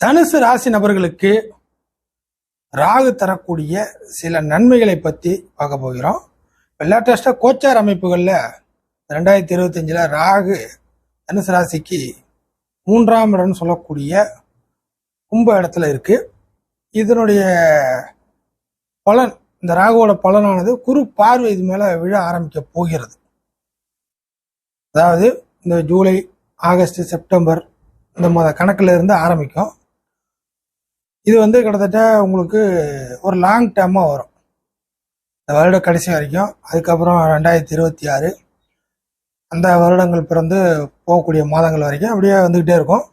தனுசு ராசி நபர்களுக்கு ராகு தரக்கூடிய சில நன்மைகளை பற்றி பார்க்க போகிறோம். லேட்டஸ்ட்டாக கோச்சார் அமைப்புகளில் ரெண்டாயிரத்தி இருபத்தஞ்சில் ராகு தனுசு ராசிக்கு மூன்றாம் இடம்னு சொல்லக்கூடிய கும்ப இடத்துல இருக்குது இதனுடைய பலன் இந்த ராகுவோட பலனானது குரு பார்வை இது மேலே விழ ஆரம்பிக்க போகிறது. அதாவது இந்த ஜூலை ஆகஸ்ட் செப்டம்பர் இந்த மாத கணக்கில் இருந்து ஆரம்பிக்கும். இது வந்து கிட்டத்தட்ட உங்களுக்கு ஒரு லாங் டேர்மாக வரும். இந்த வருட கடைசி வரைக்கும். அதுக்கப்புறம் ரெண்டாயிரத்தி இருபத்தி ஆறு. அந்த வருடங்கள் பிறந்து போகக்கூடிய மாதங்கள் வரைக்கும் அப்படியே வந்துக்கிட்டே இருக்கும்.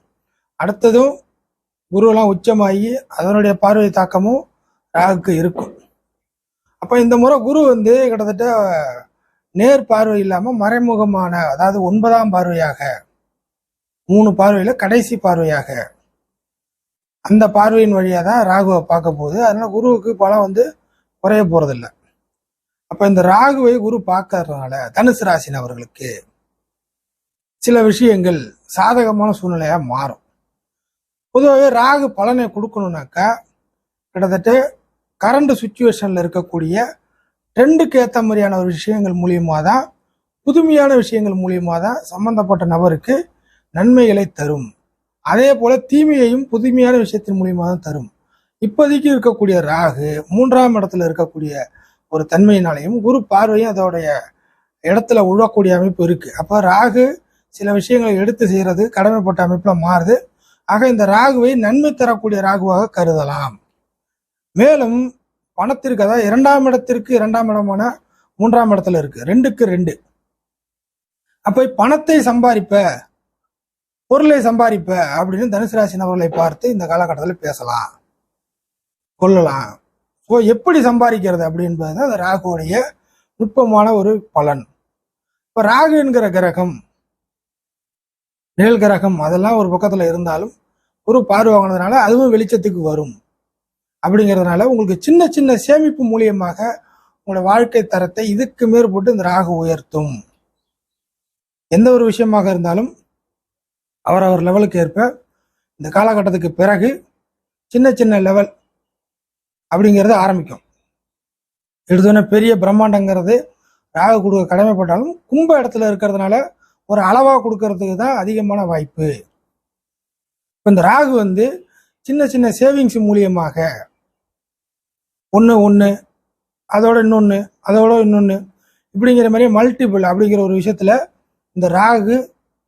அடுத்ததும் குருவெல்லாம் உச்சமாகி அதனுடைய பார்வை தாக்கமும் ராகுக்கு இருக்கும். அப்போ இந்த முறை குரு வந்து கிட்டத்தட்ட நேர் பார்வை இல்லாமல் மறைமுகமான அதாவது ஒன்பதாம் பார்வையாக மூணு பார்வையில் கடைசி பார்வையாக அந்த பார்வையின் வழியாக தான் ராகுவை பார்க்க போகுது. அதனால குருவுக்கு பலம் வந்து குறைய போகிறதில்ல அப்போ இந்த ராகுவை குரு பார்க்கறதுனால தனுசு ராசினவர்களுக்கு சில விஷயங்கள் சாதகமான சூழ்நிலையா மாறும். பொதுவாகவே ராகு பலனை கொடுக்கணும்னாக்கா கிட்டத்தட்ட கரண்ட் சுச்சுவேஷன்ல இருக்கக்கூடிய ட்ரெண்டுக்கு ஏற்ற மாதிரியான ஒரு விஷயங்கள் மூலியமாக தான் புதுமையான விஷயங்கள் மூலியமாக தான் சம்பந்தப்பட்ட நபருக்கு நன்மைகளை தரும். அதே போல தீமையையும் புதுமையான விஷயத்தின் மூலியமாக தான் தரும். இப்போதைக்கு இருக்கக்கூடிய ராகு மூன்றாம் இடத்துல இருக்கக்கூடிய ஒரு தன்மையினாலையும் குரு பார்வையும் அதோடைய இடத்துல உழக்கூடிய அமைப்பு இருக்கு. அப்போ ராகு சில விஷயங்களை எடுத்து செய்யறது கடமைப்பட்ட அமைப்பில் மாறுது. ஆக இந்த ராகுவை நன்மை தரக்கூடிய ராகுவாக கருதலாம். மேலும் பணத்திற்கு அதாவது இரண்டாம் இடத்திற்கு இரண்டாம் இடமான மூன்றாம் இடத்துல இருக்கு. ரெண்டுக்கு ரெண்டு. அப்ப பணத்தை சம்பாதிப்ப பொருளை சம்பாதிப்ப அப்படின்னு தனுசு ராசி நபர்களை பார்த்து இந்த காலகட்டத்தில் பேசலாம். கொள்ளலாம். ஸோ எப்படி சம்பாதிக்கிறது அப்படின்றது தான் அந்த ராகுவுடைய நுட்பமான ஒரு பலன். இப்போ ராகு என்கிற கிரகம் நிழல் கிரகம் அதெல்லாம் ஒரு பக்கத்தில் இருந்தாலும் ஒரு பார்வை வாங்கினதுனால அதுவும் வெளிச்சத்துக்கு வரும். அப்படிங்கிறதுனால உங்களுக்கு சின்ன சின்ன சேமிப்பு மூலியமாக உங்களோட வாழ்க்கை தரத்தை இதுக்கு மேற்பட்டு இந்த ராகு உயர்த்தும். எந்த ஒரு விஷயமாக இருந்தாலும் அவரவர் லெவலுக்கு ஏற்ப இந்த காலகட்டத்துக்கு பிறகு சின்ன சின்ன லெவல் அப்படிங்கிறது ஆரம்பிக்கும். எடுத்தோன்னே பெரிய பிரம்மாண்டங்கிறது ராகு கொடுக்க கடமைப்பட்டாலும் கும்ப இடத்துல இருக்கிறதுனால ஒரு அளவாக கொடுக்கறதுக்கு தான் அதிகமான வாய்ப்பு. இப்போ இந்த ராகு வந்து சின்ன சின்ன சேவிங்ஸ் மூலியமாக ஒன்று ஒன்று அதோட இன்னொன்று அதோட இன்னொன்று இப்படிங்கிற மாதிரி மல்டிபிள் அப்படிங்கிற ஒரு விஷயத்தில் இந்த ராகு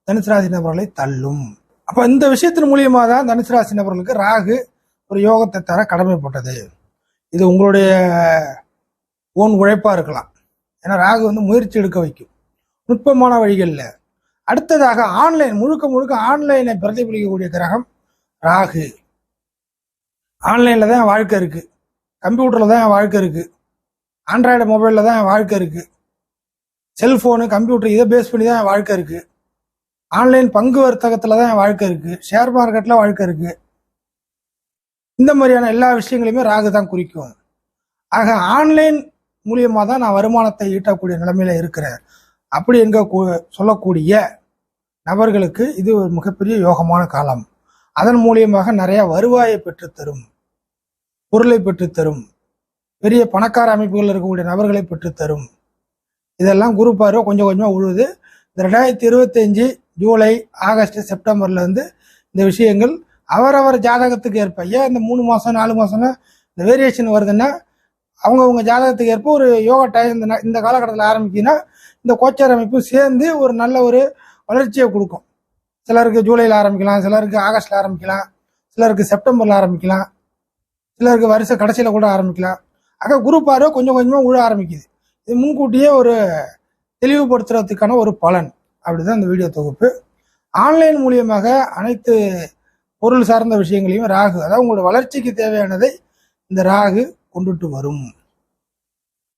தனுசு ராசி நபர்களை தள்ளும். அப்போ இந்த விஷயத்தின் மூலியமாக தான் தனுசு ராசி நபர்களுக்கு ராகு ஒரு யோகத்தை தர கடமைப்பட்டது. இது உங்களுடைய ஓன் உழைப்பாக இருக்கலாம். ஏன்னா ராகு வந்து முயற்சி எடுக்க வைக்கும். நுட்பமான வழிகளில். அடுத்ததாக ஆன்லைன் முழுக்க முழுக்க ஆன்லைனை பிரதிபலிக்கக்கூடிய கிரகம் ராகு. ஆன்லைனில் தான் என் வாழ்க்கை இருக்குது கம்ப்யூட்டரில் தான் என் வாழ்க்கை இருக்குது ஆண்ட்ராய்டு மொபைலில் தான் என் வாழ்க்கை இருக்குது செல்ஃபோனு கம்ப்யூட்டர் இதை பேஸ் பண்ணி தான் என் வாழ்க்கை இருக்குது ஆன்லைன் பங்கு வர்த்தகத்தில் தான் என் வாழ்க்கை இருக்குது ஷேர் மார்க்கெட்டில் வாழ்க்கை இருக்குது இந்த மாதிரியான எல்லா விஷயங்களையுமே ராகு தான் குறிக்கும். ஆக ஆன்லைன் மூலியமாக தான் நான் வருமானத்தை ஈட்டக்கூடிய நிலைமையில இருக்கிறேன். அப்படி எங்க கூ- சொல்லக்கூடிய நபர்களுக்கு இது ஒரு மிகப்பெரிய யோகமான காலம். அதன் மூலியமாக நிறைய வருவாயை பெற்றுத்தரும் பொருளை பெற்றுத்தரும் பெரிய பணக்கார அமைப்புகள் இருக்கக்கூடிய நபர்களை பெற்றுத்தரும் இதெல்லாம் குரு பார்வை கொஞ்சம் கொஞ்சமாக உழுது இந்த ரெண்டாயிரத்தி இருபத்தஞ்சு ஜூலை ஆகஸ்ட் செப்டம்பர்லருந்து இந்த விஷயங்கள் அவரவர் ஜாதகத்துக்கு ஏற்ப ஏன் இந்த மூணு மாதம் நாலு மாதம்னா இந்த வேரியேஷன் வருதுன்னா அவங்கவுங்க ஜாதகத்துக்கு ஏற்ப ஒரு யோகா டைம் இந்த இந்த காலகட்டத்தில் ஆரம்பிக்குதுன்னா இந்த கோச்சார் அமைப்பும் சேர்ந்து ஒரு நல்ல ஒரு வளர்ச்சியை கொடுக்கும். சிலருக்கு ஜூலையில் ஆரம்பிக்கலாம் சிலருக்கு ஆகஸ்டில் ஆரம்பிக்கலாம் சிலருக்கு செப்டம்பரில் ஆரம்பிக்கலாம் சிலருக்கு வருஷ கடைசியில் கூட ஆரம்பிக்கலாம். ஆக குரு பார்வை கொஞ்சம் கொஞ்சமாக உழ ஆரம்பிக்குது. இது முன்கூட்டியே ஒரு தெளிவுபடுத்துறதுக்கான ஒரு பலன். அப்படிதான் அந்த வீடியோ தொகுப்பு. ஆன்லைன் மூலியமாக அனைத்து பொருள் சார்ந்த விஷயங்களையும் ராகு அதாவது உங்களோட வளர்ச்சிக்கு தேவையானதை இந்த ராகு கொண்டுட்டு வரும்.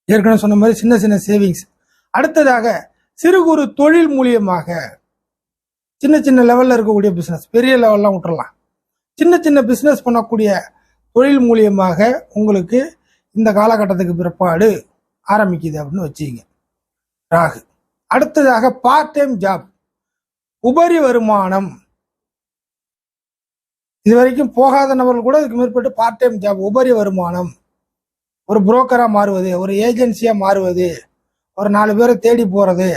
ஏற்கனவே சொன்ன மாதிரி சின்ன சின்ன சேவிங்ஸ் அடுத்ததாக சிறு குறு தொழில் மூலியமாக சின்ன சின்ன லெவலில் இருக்கக்கூடிய பிஸ்னஸ் பெரிய லெவல்லாம் விட்டுறலாம். சின்ன சின்ன பிஸ்னஸ் பண்ணக்கூடிய தொழில் மூலியமாக உங்களுக்கு இந்த காலகட்டத்துக்கு பிற்பாடு ஆரம்பிக்குது அப்படின்னு வச்சுங்க ராகு. அடுத்ததாக பார்ட் டைம் ஜாப் உபரி வருமானம். இது வரைக்கும் போகாத நபர்கள் கூட இதுக்கு மேற்பட்டு பார்ட் டைம் ஜாப் உபரி வருமானம். ஒரு புரோக்கரா மாறுவது ஒரு ஏஜென்சியா மாறுவது ஒரு நாலு பேரை தேடி போறது.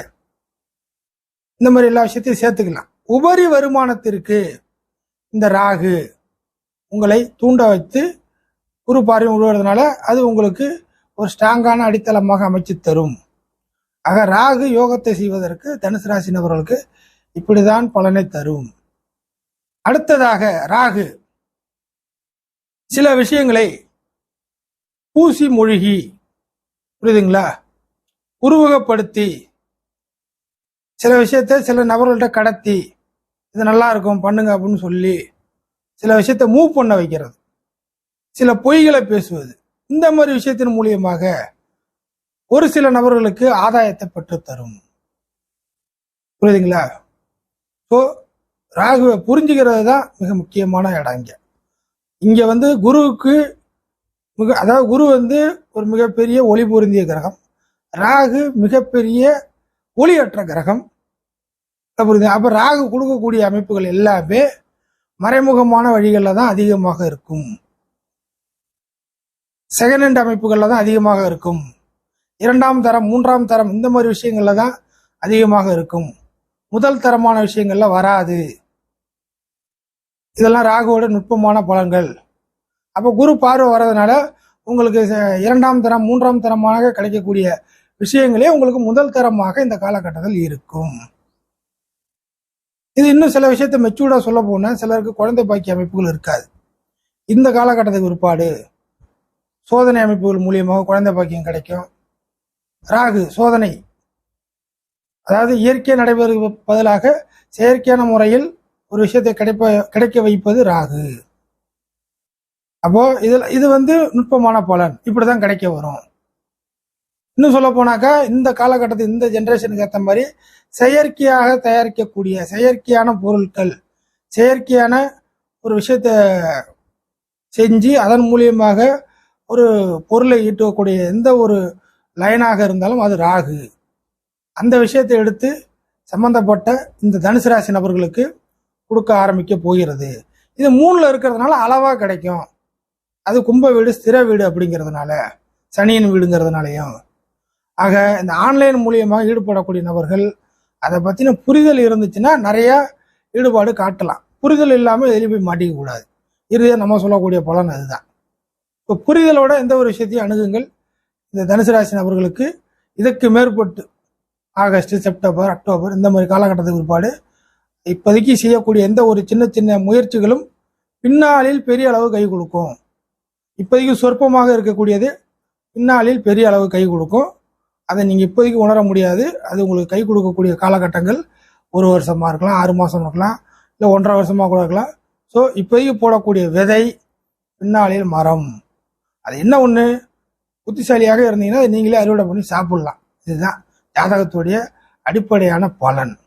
இந்த மாதிரி எல்லா விஷயத்தையும் சேர்த்துக்கலாம். உபரி வருமானத்திற்கு இந்த ராகு உங்களை தூண்ட வைத்து குரு பார்வையும் விழுவதுனால அது உங்களுக்கு ஒரு ஸ்ட்ராங்கான அடித்தளமாக அமைச்சு தரும். ஆக ராகு யோகத்தை செய்வதற்கு தனுசு ராசி நபர்களுக்கு இப்படிதான் பலனை தரும். அடுத்ததாக ராகு சில விஷயங்களை பூசி மொழிகி புரியுதுங்களா? உருவகப்படுத்தி சில விஷயத்த சில நபர்கள்ட்ட கடத்தி இது நல்லா இருக்கும் பண்ணுங்க அப்படின்னு சொல்லி சில விஷயத்த மூவ் பண்ண வைக்கிறது. சில பொய்களை பேசுவது. இந்த மாதிரி விஷயத்தின் மூலியமாக ஒரு சில நபர்களுக்கு ஆதாயத்தை பெற்று தரும். புரியுதுங்களா? ஸோ ராகுவை புரிஞ்சுக்கிறது தான் மிக முக்கியமான இடம் இங்கே. இங்கே வந்து குருவுக்கு மிக அதாவது குரு வந்து ஒரு மிகப்பெரிய ஒளி பொருந்திய கிரகம். ராகு மிகப்பெரிய ஒளியற்ற கிரகம். புரியுது? அப்போ ராகு கொடுக்கக்கூடிய அமைப்புகள் எல்லாமே மறைமுகமான வழிகளில் தான் அதிகமாக இருக்கும். செகண்ட் ஹேண்ட் அமைப்புகளில் தான் அதிகமாக இருக்கும். இரண்டாம் தரம் மூன்றாம் தரம் இந்த மாதிரி விஷயங்கள்ல தான் அதிகமாக இருக்கும். முதல் தரமான விஷயங்கள்ல வராது. இதெல்லாம் ராகுவோட நுட்பமான பலன்கள். அப்போ குரு பார்வை வர்றதுனால உங்களுக்கு இரண்டாம் தரம் மூன்றாம் தரமாக கிடைக்கக்கூடிய விஷயங்களே உங்களுக்கு முதல் தரமாக இந்த காலகட்டத்தில் இருக்கும். இது இன்னும் சில விஷயத்த மெச்சூர்டாக சொல்ல போனால் சிலருக்கு குழந்தை பாக்கிய அமைப்புகள் இருக்காது. இந்த காலகட்டத்துக்கு பிற்பாடு சோதனை அமைப்புகள் மூலியமாக குழந்தை பாக்கியம் கிடைக்கும். ராகு சோதனை. அதாவது இயற்கை நடைபெறுவதற்கு பதிலாக செயற்கையான முறையில் ஒரு விஷயத்தை கிடைப்ப கிடைக்க வைப்பது ராகு. அப்போ இதில் இது வந்து நுட்பமான பலன். இப்படி தான் கிடைக்க வரும். இன்னும் சொல்ல போனாக்கா இந்த காலகட்டத்தில் இந்த ஜென்ரேஷனுக்கு ஏற்ற மாதிரி செயற்கையாக தயாரிக்கக்கூடிய செயற்கையான பொருட்கள் செயற்கையான ஒரு விஷயத்த செஞ்சு அதன் மூலியமாக ஒரு பொருளை ஈட்டக்கூடிய எந்த ஒரு லைனாக இருந்தாலும் அது ராகு. அந்த விஷயத்தை எடுத்து சம்பந்தப்பட்ட இந்த தனுசு ராசி நபர்களுக்கு கொடுக்க ஆரம்பிக்க போகிறது. இது மூணில் இருக்கிறதுனால அளவாக கிடைக்கும். அது கும்ப வீடு ஸ்திர வீடு அப்படிங்கிறதுனால சனியின் வீடுங்கிறதுனாலையும். ஆக இந்த ஆன்லைன் மூலியமாக ஈடுபடக்கூடிய நபர்கள் அதை பற்றின புரிதல் இருந்துச்சுன்னா நிறையா ஈடுபாடு காட்டலாம். புரிதல் இல்லாமல் எதிலும் போய் மாட்டிக்க கூடாது. இறுதியாக நம்ம சொல்லக்கூடிய பலன் அதுதான். இப்போ புரிதலோட எந்த ஒரு விஷயத்தையும் அணுகுங்கள். இந்த தனுசு ராசி நபர்களுக்கு இதற்கு மேற்பட்டு ஆகஸ்ட் செப்டம்பர் அக்டோபர் இந்த மாதிரி காலகட்டத்துக்கு பிற்பாடு இப்போதைக்கு செய்யக்கூடிய எந்த ஒரு சின்ன சின்ன முயற்சிகளும் பின்னாளில் பெரிய அளவு கை கொடுக்கும். இப்போதைக்கு சொற்பமாக இருக்கக்கூடியது பின்னாளில் பெரிய அளவு கை கொடுக்கும். அதை நீங்கள் இப்போதைக்கு உணர முடியாது. அது உங்களுக்கு கை கொடுக்கக்கூடிய காலகட்டங்கள் ஒரு வருஷமாக இருக்கலாம் ஆறு மாதமாக இருக்கலாம் இல்லை ஒன்றரை வருஷமாக கூட இருக்கலாம். ஸோ இப்போதைக்கு போடக்கூடிய விதை பின்னாளில் மரம். அது என்ன ஒன்று புத்திசாலியாக இருந்தீங்கன்னா நீங்களே அறுவடை பண்ணி சாப்பிடலாம். இதுதான் ஜாதகத்துடைய அடிப்படையான பலன்.